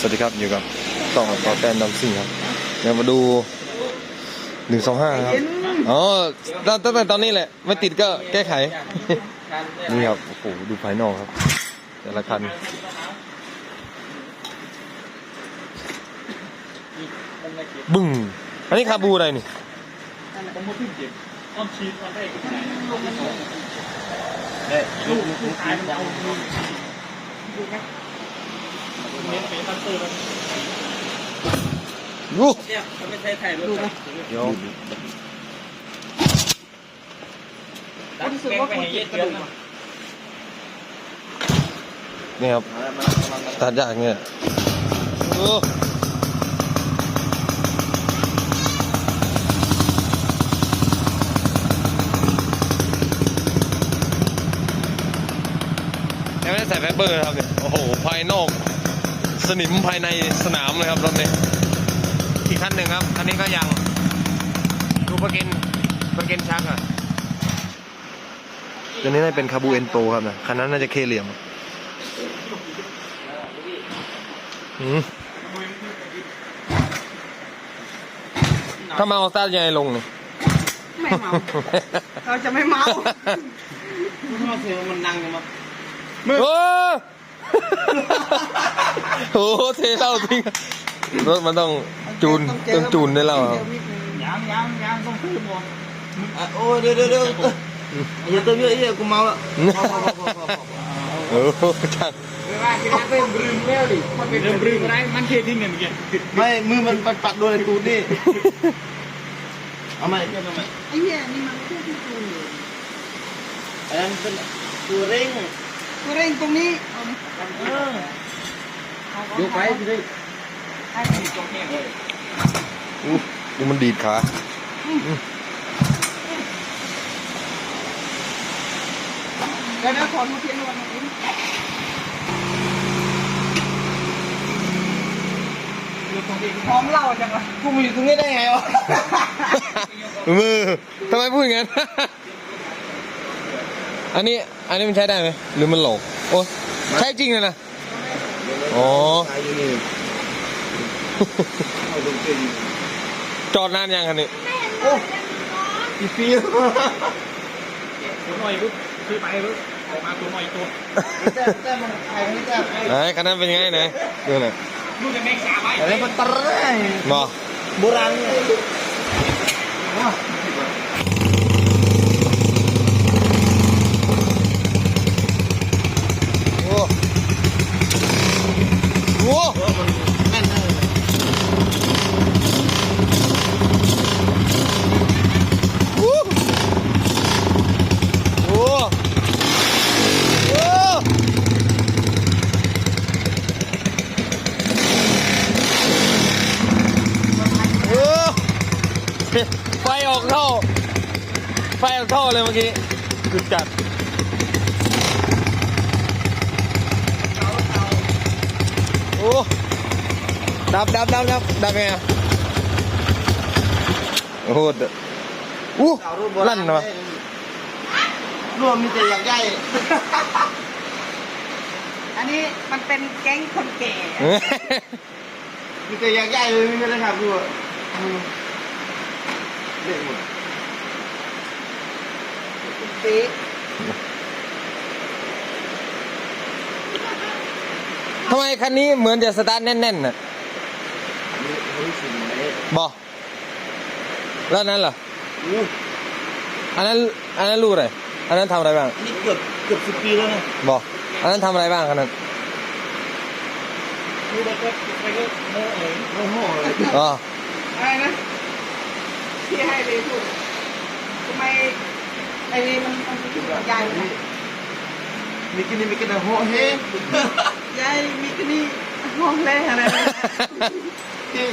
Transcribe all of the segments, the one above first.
สวัสดีครับอยู่กับต่อต่อแตนดำซิ่งครับเดี๋ยวมาดูหนึ่งสองห้าครับอ๋อตั้งแต่ตอนนี้แหละ ไม่ติดก็แก้ไข นี่ครับ โอ้โห ดูภายนอกครับ แต่ละคันบึ้งอันนี้คาบูอะไรนี่ผมมาขึ้นเจ็บอ้อมชีสมันได้กี่ไหนเฮ้ยลูกลูกชายมันเอาลูกเน้นไปตั้งเตอร์ ยูเนี่ยมันไม่ใช่ไทยรถเดี๋ยวรู้สึกว่าคนเจ็บกระดูกนี่ครับตัดยากเนี่ยโอ้ยังไม่ได้ใส่แฟบเบอร์นะครับเนี่ย โอ้โห ภายนอก สนิมภายในสนามเลยครับรถนี้อีกคันหนึ่งครับคันนี้ก็ยังดูประเก็นประเก็นชักอะตัวนี้น่าจะเป็นคาบูเอนโตครับนะคันนั้นน่าจะเคเหลี่ยมอืมถ้าเมาสตาร์ทยังไงลงเนี่ยไม่เมาเราจะไม่เมามันมาเสียงมันดังกันมาโอ้โหเทเหล้าทิ้งรถมันต้องจูนต้องจูนได้แล้วครับยางยางยางต้องซื้อหมดอะโอ้ยเดี๋ยวเดี๋ยวเดี๋ยวอย่าเติมเยอะเยอะกูเมาแล้วโอ้โหช่างเวลาที่นั่งเริ่มรึมแล้วดิมันเป็นเริ่มรึมอะไรมันเททิ้งเงินเงี้ยไม่มือมันไปปักโดนไอ้ตูดนี่เอาไหมเจ้าทำไมไอ้เนี่ยนี่มันเครื่องที่จูนอยู่อันนั้นเป็นตัวเร่งตัวเร่งตรงนี้เออ ดูไปสิไอ้ตรงนี้เลยอู้ดูมันดีดขาเดี๋ยวเดี๋ยวถอนมาเทียนวันนี้ดูตรงนี้พร้อมเล่าจังวะกูมาอยู่ตรงนี้ได้ไงวะ มือทำไมพูดอย่างนั้น อันนี้ อันนี้มันใช้ได้ไหม หรือมันหลอก โอ้ ใช้จริงเลยนะ อ๋อ ตายอยู่นี่เอาดูเป็นจอดนานยังคันนี้โอ้อีฟีลตัวหน่อยปุ๊บซื้อไปปุ๊บออกมาตัวหน่อยตัวแต่แต่มันใครไม่แต่ไหนคันนั้นเป็นยังไงไหนดูหน่อยลูกจะแม่งสาไว้อะไรมันตรายบอโบราณเนี่ยว้า โอ้โห แน่นเลย โอ้โหโอ้โอ้ไฟออกท่อ ไฟออกท่อเลยเมื่อกี้จุดจัดโอ้ดับดับดับดับดับไงอะโอ้โหเดอะอู้สาวรุ่นโบลั่นวะรวมมีแต่อยากได้ อันนี้มันเป็นแก๊งคนแก่ มีแต่อยากได้เลยไม่ได้ครับดูอะอืมเด็กหมด ปีทำไมคันนี้เหมือนจะสตาร์ทแน่นๆน่ะนี่เขารู้สึกไหมบอแล้วอันนั้นเหรอ อู้อันนั้น อันนั้นรู้อะไร อันนั้นทำอะไรบ้าง นี่เกือบเกือบสิบปีแล้วนะบออันนั้นทำอะไรบ้างคันนั้น ดูแล้วก็ไปก็โม่เลยโอ้โหเลยอ๋อ อะไรนะที่ให้ไปพูดทำไม ไอ้นี่มันมันถึงกับยายเลยมีกินนี่มีกินแต่โหเฮ้ยายมีกันนี่ห้องแรกอะไรนะที่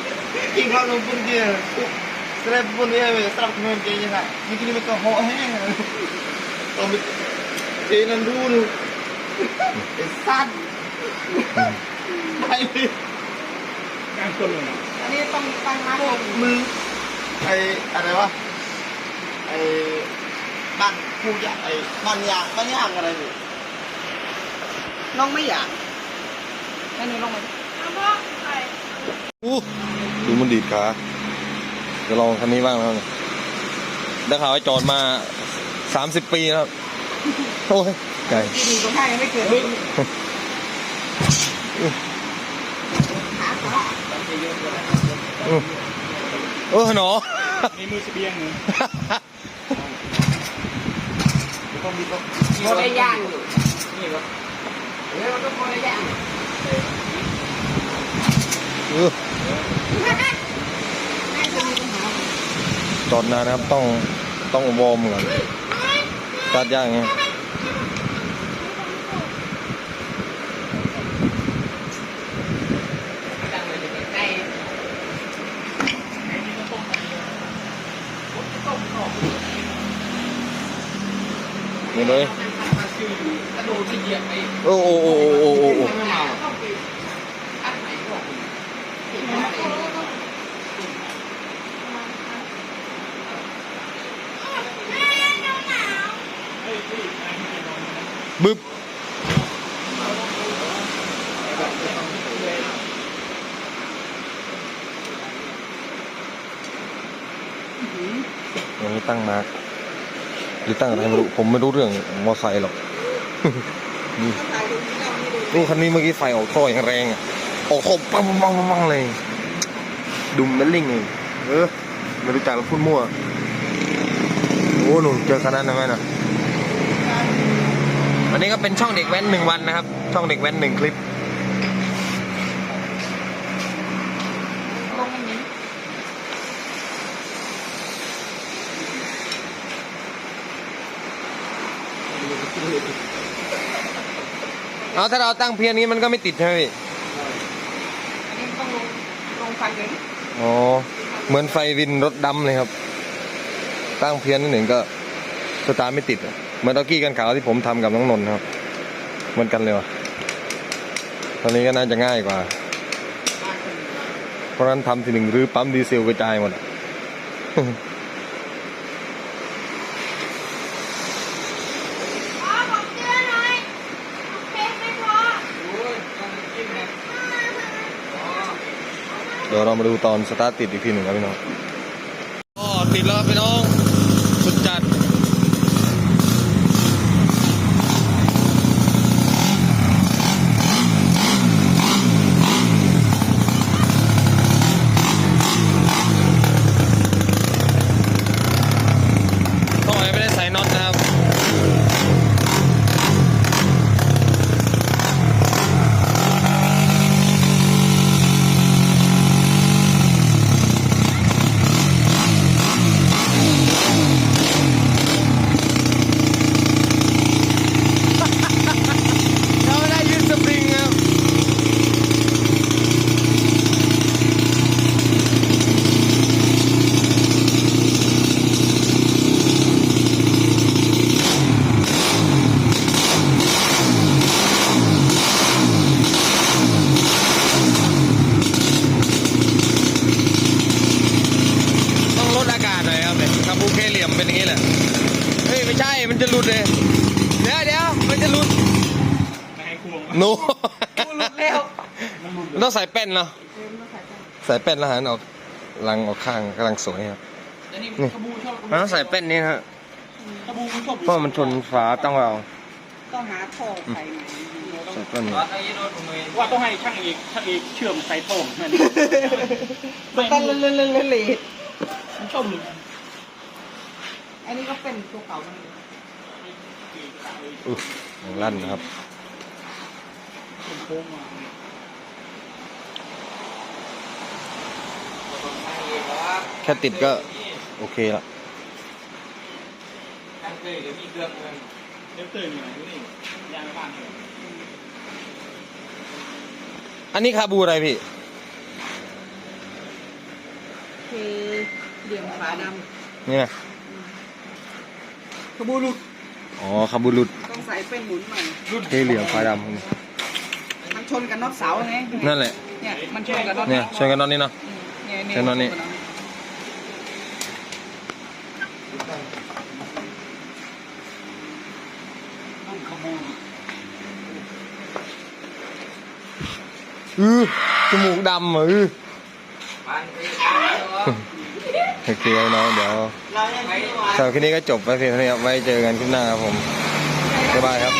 กินข้าวลงปุ่นเดียวสลับปุ่นเดียวสลับขนมจีนยังไงมีกินนี่มีแต่โหเฮ้ตอนมีเอ็นันดูนูไอ้สัตว์ไปเลยกลางคนเลยนะอันนี้ต้องตั้งมาพวกมึงไอ้อะไรวะไอ้ บ้านผู้ยางไอ้บ้านยางบ้านยางอะไรนี่น้องไม่อยากให้หนูลงมาเอาพ่ออู้ดูมันดีดขาจะลองคันนี้บ้างแล้วเนี่ยได้ข่าวว่าจอดมาสามสิบปีแล้วครับโอ้ยไกลที่ดีก็ให้ยังไม่เกิดขาขาอืมเออหนอมีมือเสบียงหนึ่ง โมได้ย่างอยู่นี่ก็เออมันก็โมได้ย่างเออน่าจะมีปัญหาจอดนานนะครับต้องต้องวอร์มก่อนสตาร์ทยากไง เลยโดดที่เหยียบไปโอ้โอ้โอ้โอ้โอ้โอ้ไม่มาต้องไปอัดไหนก่อนบึ๊บอย่างนี้ตั้งมาร์ค หรือตั้งอะไรไม่รู้ผมไม่รู้เรื่องมอไซค์หรอกนี่ถ่ายดูนี่เราไม่ดูดูคันนี้เมื่อกี้ไฟออกท่ออย่างแรงอะออกท่อปังปังปังปังเลยดุมนั่นลิงเองเออไม่รู้จักแล้วพูดมั่วโอ้หนูเจอคันนั้นนะแม่น่ะวันนี้ก็เป็นช่องเด็กแว้นหนึ่งวันนะครับ ช่องเด็กแว้นหนึ่งคลิป ลงอันนี้ เอาถ้าเราตั้งเพียงนี้มันก็ไม่ติดใช่ไหมพี่อันนี้ต้องลงลงฟันเลยอ๋อ เหมือนไฟวินรถดำเลยครับ ตั้งเพียงนิดหนึ่งก็สตาร์ทไม่ติดอะเหมือนตะกี้กันขาวที่ผมทำกับน้องนนท์ครับ เหมือนกันเลยว่ะตอนนี้ก็น่าจะง่ายกว่า เพราะฉะนั้นทำทีหนึ่งหรือปั๊มดีเซลกระจายหมดอะ อ๋อผมเจอหน่อยเค้กไม่พอ เดี๋ยวเรามาดูตอนสตาร์ทติดอีกทีหนึ่งครับพี่น้องก็ติดแล้วพี่น้อง สุดจัด ต้องไม่ได้ใส่น็อตนะครับ เราไม่ได้ยืนสปริงครับ ต้องลดอากาศหน่อยครับเนี่ยคาบูเคเหลี่ยมเป็นอย่างนี้แหละ เฮ้ย ไม่ใช่มันจะหลุดเลย เดี๋ยวเดี๋ยวมันจะหลุดไม่ให้ควงโนกูหลุดแล้วต้องใส่แป้นเนาะเออมันต้องใส่กันใส่แป้นแล้วหันออกลังออกข้างกำลังสวยครับแล้วนี่นี่ขบูชอบมันต้องใส่แป้นนี้นะฮะขบูชอบเพราะมันชนฝาต้องเอาต้องหาท่อใส่ใหม่ใส่แป้นนี้ว่าต้องให้ช่างเอกช่างเอกเชื่อมใส่โป่งแม่นมันต้องเลื่อนเลื่อนเลื่อนเลยมันชอบหลุดอันนี้ก็เป็นตัวเก่ามัน อุ๊ยยังลั่นนะครับโค้งมาแค่ติดก็ โอเคละเดี๋ยวเตือนอยู่ไหนนี่ยางบ้านเลยอันนี้คาบูอะไรพี่คือเหลี่ยมฝาดเนี่ยำขบูรุด อ๋อคาบูหลุดต้องใส่เป็นหมุนใหม่ เทเหลี่ยมไฟดมันชนกับน็อตเสาไงำนั่นแหละ เนี่ยมันชนกับน็อตเนี่ยชนกันตอนนี้เนาะเนี่ยใช้น็อตนี่ต้องขบูอือจมูกดำอะอือ โอเคครับน้องเดี๋ยวสำหรับคลิปนี้ก็จบไปเพียงเท่านี้ครับไว้เจอกันคลิปหน้าครับผมบ๊ายบายครับ